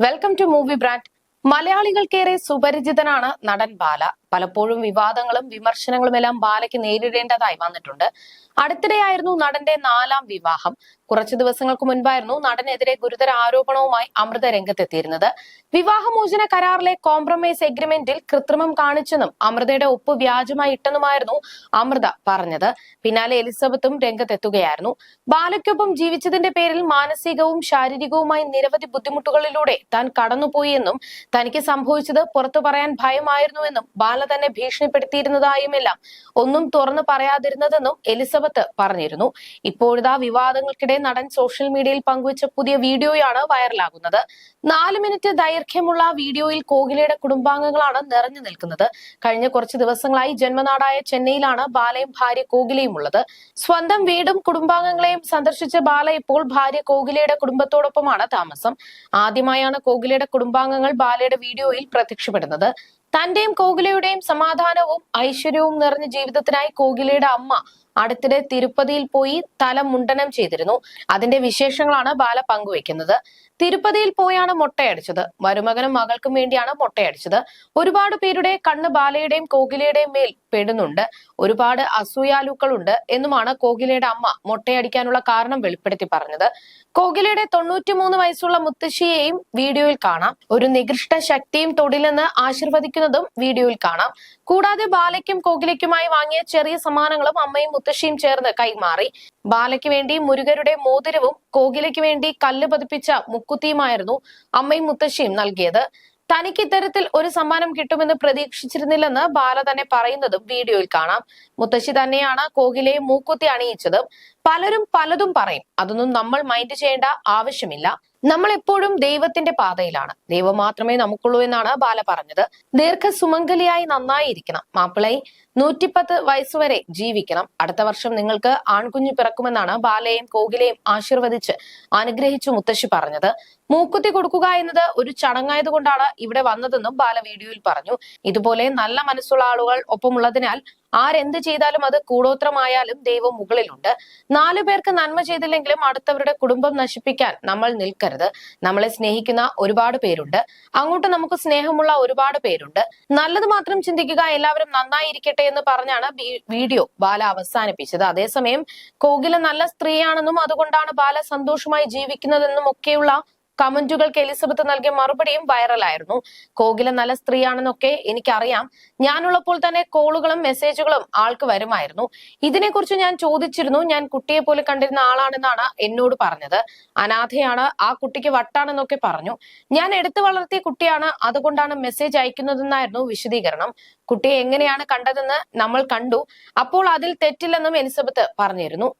Welcome to movie brand മലയാളികൾക്കേറെ സുപരിചിതനാണ് നടൻ ബാല. പലപ്പോഴും വിവാദങ്ങളും വിമർശനങ്ങളും എല്ലാം ബാലയ്ക്ക് നേരിടേണ്ടതായി വന്നിട്ടുണ്ട്. അടുത്തിടെയായിരുന്നു നടന്റെ നാലാം വിവാഹം. കുറച്ചു ദിവസങ്ങൾക്ക് മുൻപായിരുന്നു നടനെതിരെ ഗുരുതര ആരോപണവുമായി അമൃത രംഗത്തെത്തിയിരുന്നത്. വിവാഹമോചന കരാറിലെ കോംപ്രമൈസ് എഗ്രിമെന്റിൽ കൃത്രിമം കാണിച്ചെന്നും അമൃതയുടെ ഒപ്പ് വ്യാജമായി ഇട്ടെന്നുമായിരുന്നു അമൃത പറഞ്ഞത്. പിന്നാലെ എലിസബത്തും രംഗത്തെത്തുകയായിരുന്നു. ബാലയ്ക്കൊപ്പം ജീവിച്ചതിന്റെ പേരിൽ മാനസികവും ശാരീരികവുമായി നിരവധി ബുദ്ധിമുട്ടുകളിലൂടെ താൻ കടന്നുപോയി എന്നും തനിക്ക് സംഭവിച്ചത് പുറത്തു പറയാൻ ഭയമായിരുന്നുവെന്നും ബാല തന്നെ ഭീഷണിപ്പെടുത്തിയിരുന്നതായുമെല്ലാം ഒന്നും തുറന്നു പറയാതിരുന്നതെന്നും എലിസബത്ത് പറഞ്ഞിരുന്നു. ഇപ്പോഴിതാ വിവാദങ്ങൾക്കിടെ നടൻ സോഷ്യൽ മീഡിയയിൽ പങ്കുവച്ച പുതിയ വീഡിയോയാണ് വൈറലാകുന്നത്. നാല് മിനിറ്റ് ദൈർഘ്യമുള്ള വീഡിയോയിൽ കോഹ്ലിയുടെ കുടുംബാംഗങ്ങളാണ് നിറഞ്ഞു നിൽക്കുന്നത്. കഴിഞ്ഞ കുറച്ച് ദിവസങ്ങളായി ജന്മനാടായ ചെന്നൈയിലാണ് ബാലയും ഭാര്യ കോഹ്ലിയും ഉള്ളത്. സ്വന്തം വീടും കുടുംബാംഗങ്ങളെയും സന്ദർശിച്ച ബാല ഇപ്പോൾ ഭാര്യ കോഹ്ലിയുടെ കുടുംബത്തോടൊപ്പമാണ് താമസം. ആദ്യമായാണ് കോഹ്ലിയുടെ കുടുംബാംഗങ്ങൾ ബാലയുടെ വീഡിയോയിൽ പ്രത്യക്ഷപ്പെടുന്നത്. തന്റെയും കോഹ്ലിയുടെയും സമാധാനവും ഐശ്വര്യവും നിറഞ്ഞ ജീവിതത്തിനായി കോഹ്ലിയുടെ അമ്മ അടുത്തിടെ തിരുപ്പതിയിൽ പോയി തല മുണ്ടനം ചെയ്തിരുന്നു. അതിന്റെ വിശേഷങ്ങളാണ് ബാല പങ്കുവെക്കുന്നത് തിരുപ്പതിയിൽ പോയാണ് മുട്ടയടിച്ചത്. മരുമകനും മകൾക്കും വേണ്ടിയാണ് മുട്ടയടിച്ചത്. ഒരുപാട് പേരുടെ കണ്ണ് ബാലയുടെയും കോഹ്ലിയുടെയും മേൽ പെടുന്നുണ്ട്. ഒരുപാട് അസൂയാലുക്കളുണ്ട് എന്നുമാണ് കോഹ്ലിയുടെ അമ്മ മുട്ടയടിക്കാനുള്ള കാരണം വെളിപ്പെടുത്തി പറഞ്ഞത്. കോഹ്ലിയുടെ തൊണ്ണൂറ്റിമൂന്ന് വയസ്സുള്ള മുത്തശ്ശിയെയും വീഡിയോയിൽ കാണാം. ഒരു നികൃഷ്ട ശക്തിയും തൊടിലെന്ന് ആശീർവദിക്കുന്നതും വീഡിയോയിൽ കാണാം. കൂടാതെ ബാലയ്ക്കും കോകിലയ്ക്കുമായി വാങ്ങിയ ചെറിയ സമ്മാനങ്ങളും അമ്മയും മുത്തശ്ശിയും ചേർന്ന് കൈമാറി. ബാലയ്ക്ക് വേണ്ടി മുരുകരുടെ മോതിരവും കോകിലയ്ക്ക് വേണ്ടി കല്ല് പതിപ്പിച്ച മുക്കുത്തിയുമായിരുന്നു അമ്മയും മുത്തശ്ശിയും നൽകിയത്. തനിക്ക് ഇത്തരത്തിൽ ഒരു സമ്മാനം കിട്ടുമെന്ന് പ്രതീക്ഷിച്ചിരുന്നില്ലെന്ന് ബാല തന്നെ പറയുന്നതും വീഡിയോയിൽ കാണാം. മുത്തശ്ശി തന്നെയാണ് കോകിലയെ മൂക്കുത്തി അണിയിച്ചതും. പലരും പലതും പറയും. അതൊന്നും നമ്മൾ മൈൻഡ് ചെയ്യേണ്ട ആവശ്യമില്ല. നമ്മൾ എപ്പോഴും ദൈവത്തിന്റെ പാതയിലാണ്. ദൈവം മാത്രമേ നമുക്കുള്ളൂ എന്നാണ് ബാല പറഞ്ഞത്. ദീർഘസുമംഗലിയായി നന്നായിരിക്കണം. മാപ്പിളൈ നൂറ്റിപ്പത്ത് വയസ്സുവരെ ജീവിക്കണം. അടുത്ത വർഷം നിങ്ങൾക്ക് ആൺകുഞ്ഞു പിറക്കുമെന്നാണ് ബാലയെയും കോകിലെയും ആശീർവദിച്ച് അനുഗ്രഹിച്ചു മുത്തശ്ശി പറഞ്ഞത്. മൂക്കുത്തി കൊടുക്കുക എന്നത് ഒരു ചടങ്ങായതുകൊണ്ടാണ് ഇവിടെ വന്നതെന്നും ബാല വീഡിയോയിൽ പറഞ്ഞു. ഇതുപോലെ നല്ല മനസ്സുള്ള ആളുകൾ ഒപ്പമുള്ളതിനാൽ ആരെന്ത് ചെയ്താലും അത് കൂടോത്രമായാലും ദൈവം മുകളിലുണ്ട്. നാലു പേർക്ക് നന്മ ചെയ്തില്ലെങ്കിലും അടുത്തവരുടെ കുടുംബം നശിപ്പിക്കാൻ നമ്മൾ നിൽക്കരുത്. നമ്മളെ സ്നേഹിക്കുന്ന ഒരുപാട് പേരുണ്ട്. അങ്ങോട്ട് നമുക്ക് സ്നേഹമുള്ള ഒരുപാട് പേരുണ്ട്. നല്ലത് മാത്രം ചിന്തിക്കുക എല്ലാവരും നന്നായിരിക്കട്ടെ എന്ന് പറഞ്ഞാണ് വീഡിയോ ബാല അവസാനിപ്പിച്ചത്. അതേസമയം കോകില നല്ല സ്ത്രീയാണെന്നും അതുകൊണ്ടാണ് ബാല സന്തോഷമായി ജീവിക്കുന്നതെന്നും ഒക്കെയുള്ള കമന്റുകൾക്ക് എലിസബത്ത് നൽകിയ മറുപടിയും വൈറലായിരുന്നു. കോകില നല്ല സ്ത്രീയാണെന്നൊക്കെ എനിക്കറിയാം. ഞാനുള്ളപ്പോൾ തന്നെ കോളുകളും മെസ്സേജുകളും ആൾക്ക് വരുമായിരുന്നു. ഇതിനെക്കുറിച്ച് ഞാൻ ചോദിച്ചിരുന്നു. ഞാൻ കുട്ടിയെ പോലെ കണ്ടിരുന്ന ആളാണെന്നാണ് എന്നോട് പറഞ്ഞത്. അനാഥയാണ് ആ കുട്ടിക്ക് വട്ടാണെന്നൊക്കെ പറഞ്ഞു. ഞാൻ എടുത്തു വളർത്തിയ കുട്ടിയാണ്. അതുകൊണ്ടാണ് മെസ്സേജ് അയക്കുന്നതെന്നായിരുന്നു വിശദീകരണം. കുട്ടിയെ എങ്ങനെയാണ് കണ്ടതെന്ന് നമ്മൾ കണ്ടു. അപ്പോൾ അതിൽ തെറ്റില്ലെന്നും എലിസബത്ത് പറഞ്ഞിരുന്നു.